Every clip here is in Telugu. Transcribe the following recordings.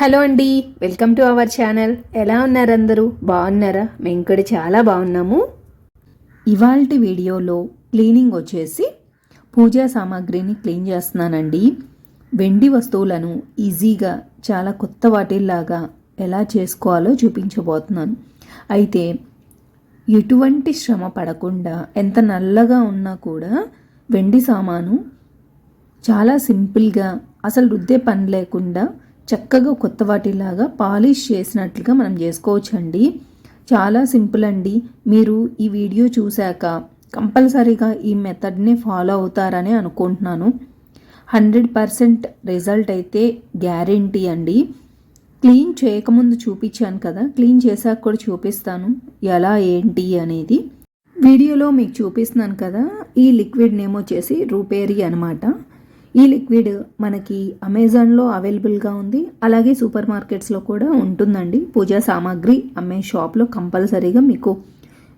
హలో అండి వెల్కమ్ టు అవర్ ఛానల్. ఎలా ఉన్నారు అందరూ? బాగున్నారా? మేము కూడా చాలా బాగున్నాము. ఇవాళ వీడియోలో క్లీనింగ్ వచ్చేసి పూజా సామాగ్రిని క్లీన్ చేస్తున్నానండి. వెండి వస్తువులను ఈజీగా చాలా కొత్త వాటిల్లాగా ఎలా చేసుకోవాలో చూపించబోతున్నాను. అయితే ఎటువంటి శ్రమ పడకుండా ఎంత నల్లగా ఉన్నా కూడా వెండి సామాను చాలా సింపుల్గా అసలు రుద్దే పని లేకుండా చక్కగా కొత్త వాటిలాగా పాలిష్ చేసినట్లుగా మనం చేసుకోవచ్చండి. చాలా సింపుల్ అండి. మీరు ఈ వీడియో చూశాక కంపల్సరీగా ఈ మెథడ్ని ఫాలో అవుతారని అనుకుంటున్నాను. హండ్రెడ్ పర్సెంట్ రిజల్ట్ అయితే గ్యారంటీ అండి. క్లీన్ చేయకముందు చూపించాను కదా క్లీన్ చేశాక కూడా చూపిస్తాను. ఎలా ఏంటి అనేది. వీడియోలో మీకు చూపిస్తున్నాను కదా ఈ లిక్విడ్ నేమ్ వచ్చేసి రూపేరి అనమాట ఈ లిక్విడ్ మనకి అమెజాన్లో అవైలబుల్గా ఉంది. అలాగే సూపర్ మార్కెట్స్లో కూడా ఉంటుందండి. పూజా సామాగ్రి అమ్మే షాప్లో కంపల్సరీగా మీకు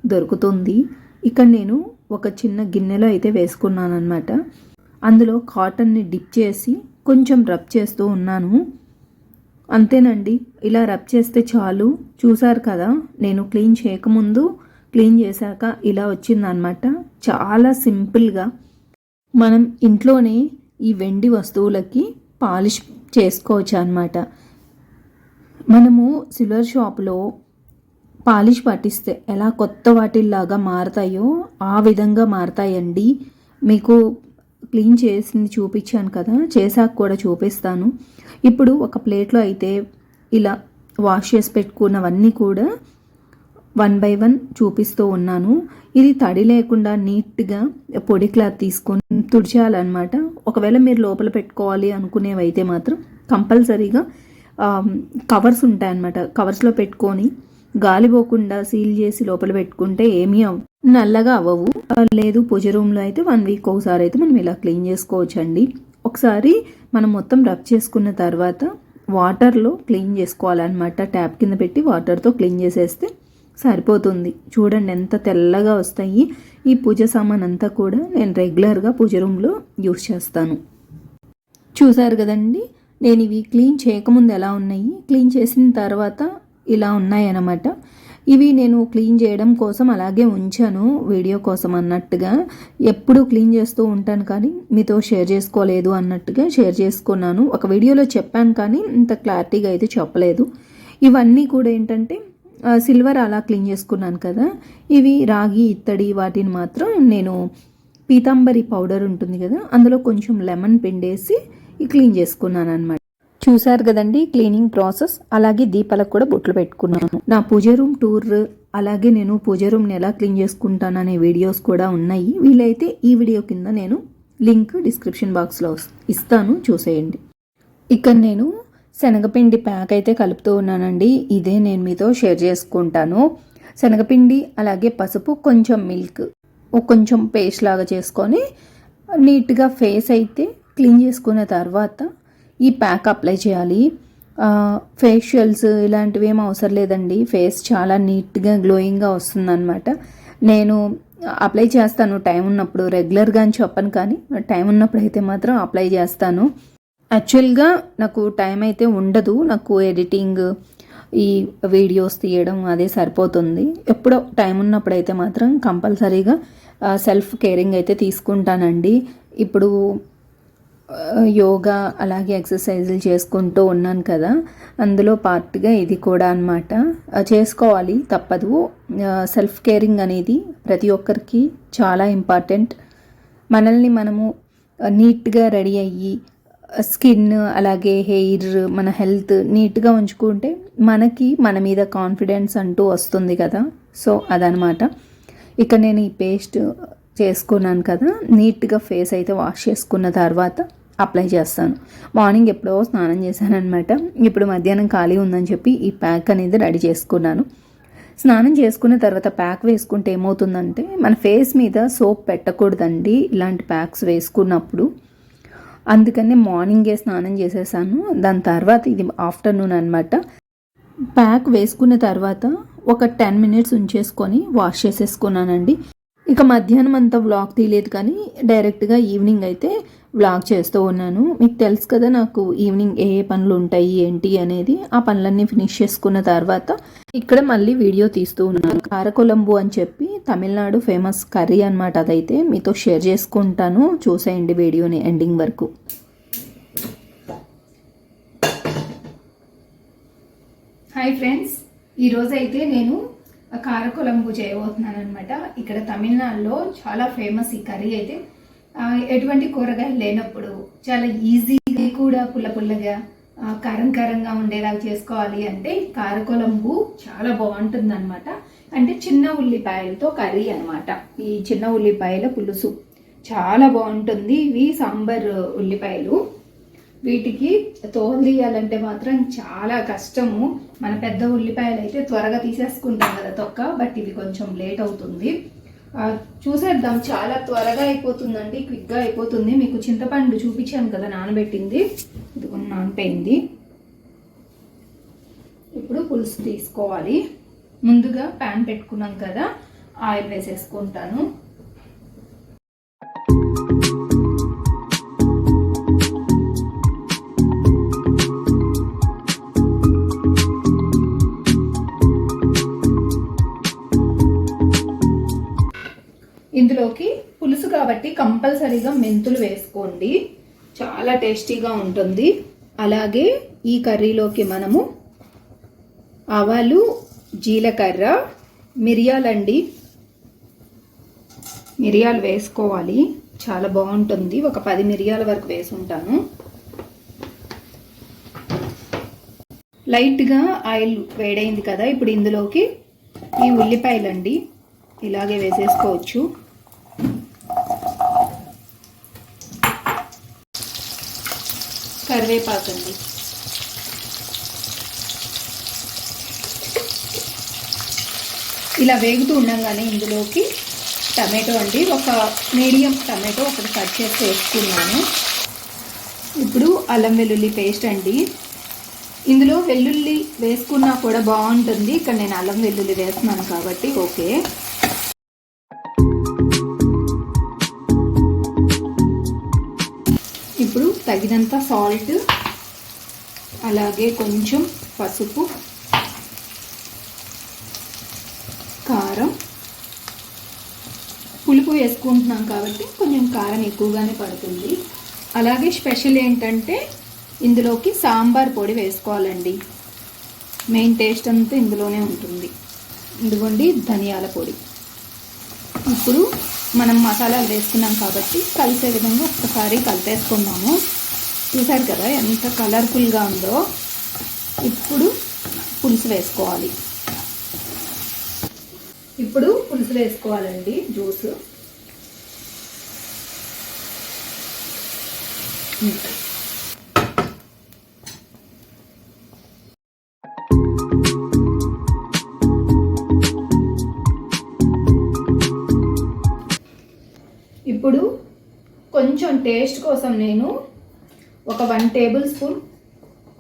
దొరుకుతుంది. ఇక్కడ నేను ఒక చిన్న గిన్నెలో అయితే వేసుకున్నాను అనమాట అందులో కాటన్ని డిప్ చేసి కొంచెం రబ్ చేస్తూ ఉన్నాను. అంతేనండి ఇలా రబ్ చేస్తే చాలు. చూసారు కదా నేను క్లీన్ చేయకముందు క్లీన్ చేశాక ఇలా వచ్చిందనమాట చాలా సింపుల్గా. మనం ఇంట్లోనే ఈ వెండి వస్తువులకి పాలిష్ చేసుకోవచ్చు అనమాట మనము సిల్వర్ షాప్లో పాలిష్ పట్టిస్తే ఎలా కొత్త వాటిల్లాగా మారతాయో ఆ విధంగా మారతాయండి. మీకు క్లీన్ చేసింది చూపించాను కదా చేశాక కూడా చూపిస్తాను. ఇప్పుడు ఒక ప్లేట్లో అయితే ఇలా వాష్ చేసి పెట్టుకున్నవన్నీ కూడా వన్ బై వన్ చూపిస్తూ ఉన్నాను. ఇది తడి లేకుండా నీట్గా పొడి క్లాత్ తీసుకొని తుడిచేయాలన్నమాట ఒకవేళ మీరు లోపల పెట్టుకోవాలి అనుకునేవైతే మాత్రం కంపల్సరీగా కవర్స్ ఉంటాయన్నమాట. కవర్స్లో పెట్టుకొని గాలి పోకుండా సీల్ చేసి లోపల పెట్టుకుంటే ఏమీ అవ నల్లగా అవ్వవు. లేదు పూజ రూమ్లో అయితే వన్ వీక్ ఒకసారి అయితే మనం ఇలా క్లీన్ చేసుకోవచ్చండి. ఒకసారి మనం మొత్తం రబ్ చేసుకున్న తర్వాత వాటర్లో క్లీన్ చేసుకోవాలన్నమాట. ట్యాప్ కింద పెట్టి వాటర్తో క్లీన్ చేసేస్తే సరిపోతుంది. చూడండి ఎంత తెల్లగా వస్తాయి. ఈ పూజ సామాన్ అంతా కూడా నేను రెగ్యులర్గా పూజ రూమ్లో యూస్ చేస్తాను. చూసారు కదండి? నేను ఇవి క్లీన్ చేయకముందు ఎలా ఉన్నాయి? క్లీన్ చేసిన తర్వాత ఇలా ఉన్నాయి అన్నమాట ఇవి నేను క్లీన్ చేయడం కోసం అలాగే ఉంచాను వీడియో కోసం అన్నట్టుగా. ఎప్పుడు క్లీన్ చేస్తూ ఉంటాను కానీ మీతో షేర్ చేసుకోలేదు అన్నట్టుగా షేర్ చేసుకున్నాను. ఒక వీడియోలో చెప్పాను కానీ ఇంత క్లారిటీగా అయితే చెప్పలేదు. ఇవన్నీ కూడా ఏంటంటే సిల్వర్ అలా క్లీన్ చేసుకున్నాను కదా. ఇవి రాగి ఇత్తడి వాటిని మాత్రం నేను పీతాంబరి పౌడర్ ఉంటుంది కదా అందులో కొంచెం లెమన్ పిండేసి క్లీన్ చేసుకున్నాను అనమాట చూసారు కదండి క్లీనింగ్ ప్రాసెస్? అలాగే దీపాలకు కూడా బొట్లు పెట్టుకున్నాను. నా పూజ రూమ్ టూర్ అలాగే నేను పూజ రూమ్ని ఎలా క్లీన్ చేసుకుంటాననే వీడియోస్ కూడా ఉన్నాయి. వీలైతే ఈ వీడియో కింద నేను లింక్ డిస్క్రిప్షన్ బాక్స్లో ఇస్తాను చూసేయండి. ఇక్కడ నేను శనగపిండి ప్యాక్ అయితే కలుపుతూ ఉన్నానండి. ఇదే నేను మీతో షేర్ చేసుకుంటాను. శనగపిండి అలాగే పసుపు కొంచెం మిల్క్ కొంచెం పేస్ట్ లాగా చేసుకొని నీట్గా ఫేస్ అయితే క్లీన్ చేసుకున్న తర్వాత ఈ ప్యాక్ అప్లై చేయాలి. ఫేషియల్స్ ఇలాంటివి ఏం అవసరం లేదండి. ఫేస్ చాలా నీట్గా గ్లోయింగ్గా వస్తుందన్నమాట. నేను అప్లై చేస్తాను. టైం ఉన్నప్పుడు రెగ్యులర్గా అని చెప్పను కానీ టైం ఉన్నప్పుడు అయితే మాత్రం అప్లై చేస్తాను. యాక్చువల్గా నాకు టైం అయితే ఉండదు. నాకు ఎడిటింగ్ ఈ వీడియోస్ తీయడం అదే సరిపోతుంది. ఎప్పుడో టైం ఉన్నప్పుడు అయితే మాత్రం కంపల్సరీగా సెల్ఫ్ కేరింగ్ అయితే తీసుకుంటానండి. ఇప్పుడు యోగా అలాగే ఎక్సర్సైజులు చేసుకుంటూ ఉన్నాను కదా అందులో పార్ట్గా ఇది కూడా అనమాట చేసుకోవాలి తప్పదు. సెల్ఫ్ కేరింగ్ అనేది ప్రతి ఒక్కరికి చాలా ఇంపార్టెంట్ మనల్ని మనము నీట్గా రెడీ అయ్యి స్కిన్ అలాగే హెయిర్ మన హెల్త్ నీట్గా ఉంచుకుంటే మనకి మన మీద కాన్ఫిడెన్స్ అంటూ వస్తుంది కదా. సో అదనమాట ఇక నేను ఈ పేస్ట్ చేసుకున్నాను కదా. నీట్గా ఫేస్ అయితే వాష్ చేసుకున్న తర్వాత అప్లై చేస్తాను. మార్నింగ్ ఎప్పుడో స్నానం చేశాను అనమాట ఇప్పుడు మధ్యాహ్నం ఖాళీ ఉందని చెప్పి ఈ ప్యాక్ అనేది రెడీ చేసుకున్నాను. స్నానం చేసుకున్న తర్వాత ప్యాక్ వేసుకుంటే ఏమవుతుందంటే మన ఫేస్ మీద సోప్ పెట్టకూడదండి ఇలాంటి ప్యాక్స్ వేసుకున్నప్పుడు. అందుకని మార్నింగే స్నానం చేసేసాను. దాని తర్వాత ఇది ఆఫ్టర్నూన్ అనమాట ప్యాక్ వేసుకున్న తర్వాత ఒక టెన్ మినిట్స్ ఉంచేసుకొని వాష్ చేసేసుకున్నానండి. ఇక మధ్యాహ్నం అంతా వ్లాగ్ తీయలేదు కానీ డైరెక్ట్గా ఈవినింగ్ అయితే వ్లాగ్ చేస్తూ ఉన్నాను. మీకు తెలుసు కదా నాకు ఈవినింగ్ ఏ ఏ పనులు ఉంటాయి ఏంటి అనేది. ఆ పనులన్నీ ఫినిష్ చేసుకున్న తర్వాత ఇక్కడ మళ్ళీ వీడియో తీస్తూ ఉన్నాను. కారకొలంబు అని చెప్పి తమిళనాడు ఫేమస్ కర్రీ అనమాట అదైతే. మీతో షేర్ చేసుకుంటాను. చూసేయండి వీడియోని ఎండింగ్ వరకు. హాయ్ ఫ్రెండ్స్ ఈరోజు అయితే నేను కారకొలంబు చేయబోతున్నాను అనమాట ఇక్కడ తమిళనాడులో చాలా ఫేమస్ ఈ కర్రీ అయితే. ఎటువంటి కూరగాయలు లేనప్పుడు చాలా ఈజీగా కూడా పుల్ల పుల్లగా కారం కారంగా ఉండేలాగా చేసుకోవాలి అంటే కారకొలంబు చాలా బాగుంటుంది అనమాట అంటే చిన్న ఉల్లిపాయలతో కర్రీ అనమాట ఈ చిన్న ఉల్లిపాయల పులుసు చాలా బాగుంటుంది. ఇవి సాంబార్ ఉల్లిపాయలు. వీటికి తోలు తీయాలంటే మాత్రం చాలా కష్టము. మన పెద్ద ఉల్లిపాయలు అయితే త్వరగా తీసేసుకుంటాం కదా తొక్క బట్ ఇవి కొంచెం లేట్ అవుతుంది. చూసేద్దాం. చాలా త్వరగా అయిపోతుందండి క్విక్గా అయిపోతుంది. మీకు చింతపండు చూపించాను కదా నానబెట్టింది. ఇది నానిపోయింది. ఇప్పుడు పులుసు తీసుకోవాలి. ముందుగా ప్యాన్ పెట్టుకున్నాం కదా ఆయిల్ వేసేసుకుంటాను. ఇందులోకి పులుసు కాబట్టి కంపల్సరీగా మెంతులు వేసుకోండి. చాలా టేస్టీగా ఉంటుంది. అలాగే ఈ కర్రీలోకి మనము ఆవాలు జీలకర్ర మిరియాలండి మిరియాలు వేసుకోవాలి. చాలా బాగుంటుంది. ఒక పది మిరియాల వరకు వేసుంటాను. లైట్గా ఆయిల్ వేడైంది కదా ఇప్పుడు ఇందులోకి ఈ ఉల్లిపాయలండి. ఇలాగే వేసేసుకోవచ్చు. కరివేపాకండి. ఇలా వేగుతూ ఉండగానే ఇందులోకి టమాటో అండి ఒక మీడియం టమాటో ఒకటి కట్ చేసి వేసుకున్నాను. ఇప్పుడు అల్లం వెల్లుల్లి పేస్ట్ అండి. ఇందులో వెల్లుల్లి వేసుకున్నా కూడా బాగుంటుంది. ఇక్కడ నేను అల్లం వెల్లుల్లి వేస్తున్నాను కాబట్టి ఓకే. తగినంత సాల్ట్ అలాగే కొంచెం పసుపు కారం. పులుపు వేసుకుంటున్నాం కాబట్టి కొంచెం కారం ఎక్కువగానే పడుతుంది. అలాగే స్పెషల్ ఏంటంటే ఇందులోకి సాంబార్ పొడి వేసుకోవాలండి. మెయిన్ టేస్ట్ అంతా ఇందులోనే ఉంటుంది. ఇదిగోండి ధనియాల పొడి. ఇప్పుడు మనం మసాలాలు వేసుకున్నాం కాబట్టి కలిసే విధంగా ఒక్కసారి కలిపేసుకున్నాము చూసారు కదా ఎంత కలర్ఫుల్గా ఉందో. ఇప్పుడు పులుసు వేసుకోవాలి. ఇప్పుడు పులుసు వేసుకోవాలండి జ్యూస్. ఇప్పుడు కొంచెం టేస్ట్ కోసం నేను ఒక వన్ టేబుల్ స్పూన్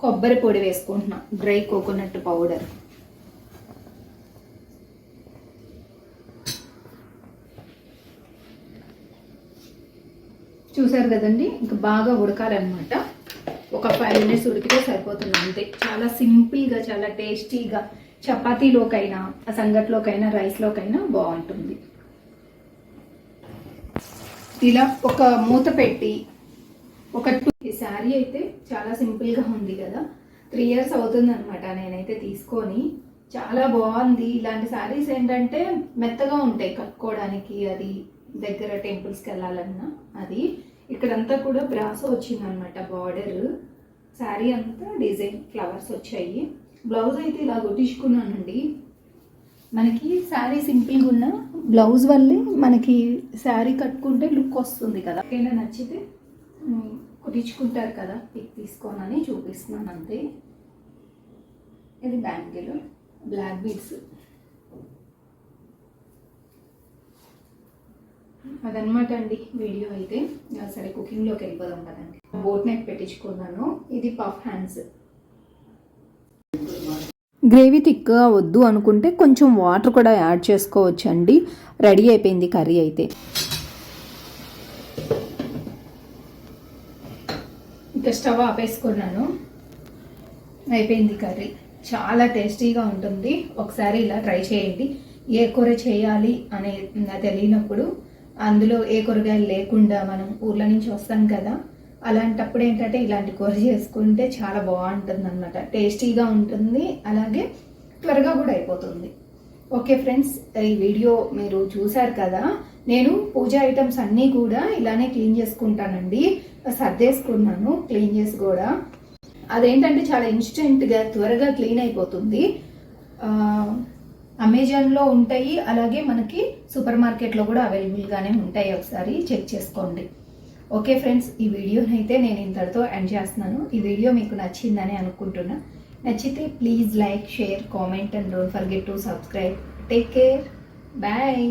కొబ్బరి పొడి వేసుకుంటున్నా. Dry coconut powder. చూసారు కదండి? ఇంకా బాగా ఉడకాలన్నమాట. ఒక ఫైవ్ మినిట్స్ ఉడికితే సరిపోతుంది అంతే. చాలా సింపుల్గా చాలా టేస్టీగా చపాతీలోకైనా సంగట్లోకైనా రైస్లోకైనా బాగుంటుంది. ఇలా ఒక మూత పెట్టి ఒక టూ శారీ అయితే చాలా సింపుల్గా ఉంది కదా. త్రీ ఇయర్స్ అవుతుంది అనమాట నేనైతే తీసుకొని. చాలా బాగుంది. ఇలాంటి శారీస్ ఏంటంటే మెత్తగా ఉంటాయి కట్టుకోవడానికి అది దగ్గర టెంపుల్స్కి వెళ్ళాలన్నా. అది ఇక్కడంతా కూడా బ్రాస్ వచ్చిందనమాట బార్డర్ శారీ అంతా డిజైన్ ఫ్లవర్స్ వచ్చాయి. బ్లౌజ్ అయితే ఇలా కుట్టించుకున్నానండి. మనకి శారీ సింపుల్గా ఉన్న బ్లౌజ్ వల్లే మనకి శారీ కట్టుకుంటే లుక్ వస్తుంది కదా. ఏదైనా నచ్చితే కుట్టించుకుంటారు కదా పిక్ తీసుకోనని చూపిస్తున్నాను అంతే ఇది బ్యాంగిల్ బ్లాక్ బీడ్స్. అదనమాట అండి వీడియో అయితే. సరే కుకింగ్లోకి వెళ్ళిపోదాం కదండి బోట్ నెక్ పెట్టించుకున్నాను. ఇది పఫ్ హ్యాండ్స్. గ్రేవీ థిక్గా వద్దు అనుకుంటే కొంచెం వాటర్ కూడా యాడ్ చేసుకోవచ్చండి. రెడీ అయిపోయింది కర్రీ అయితే. ఇంకా స్టవ్ ఆపేసుకున్నాను. అయిపోయింది కర్రీ. చాలా టేస్టీగా ఉంటుంది. ఒకసారి ఇలా ట్రై చేయండి. ఏ కూర చేయాలి అనే తెలియనప్పుడు అందులో ఏ కూరగాయలు లేకుండా మనం ఊర్ల నుంచి వస్తాం కదా అలాంటప్పుడు ఏంటంటే ఇలాంటి కూర చేసుకుంటే చాలా బాగుంటుంది అనమాట టేస్టీగా ఉంటుంది. అలాగే త్వరగా కూడా అయిపోతుంది. ఓకే ఫ్రెండ్స్ ఈ వీడియో మీరు చూశారు కదా నేను పూజ ఐటమ్స్ అన్నీ కూడా ఇలానే క్లీన్ చేసుకుంటానండి. సర్దేసుకున్నాను క్లీన్ చేసి కూడా. అదేంటంటే చాలా ఇన్స్టెంట్గా త్వరగా క్లీన్ అయిపోతుంది. అమెజాన్లో ఉంటాయి అలాగే మనకి సూపర్ మార్కెట్లో కూడా అవైలబుల్గానే ఉంటాయి ఒకసారి చెక్ చేసుకోండి. ఓకే ఫ్రెండ్స్ ఈ వీడియోని అయితే నేను ఇంతటితో ఎండ్ చేస్తున్నాను. ఈ వీడియో మీకు నచ్చిందని అనుకుంటున్నా. నచ్చితే please like share comment and don't forget to subscribe. Take care. Bye.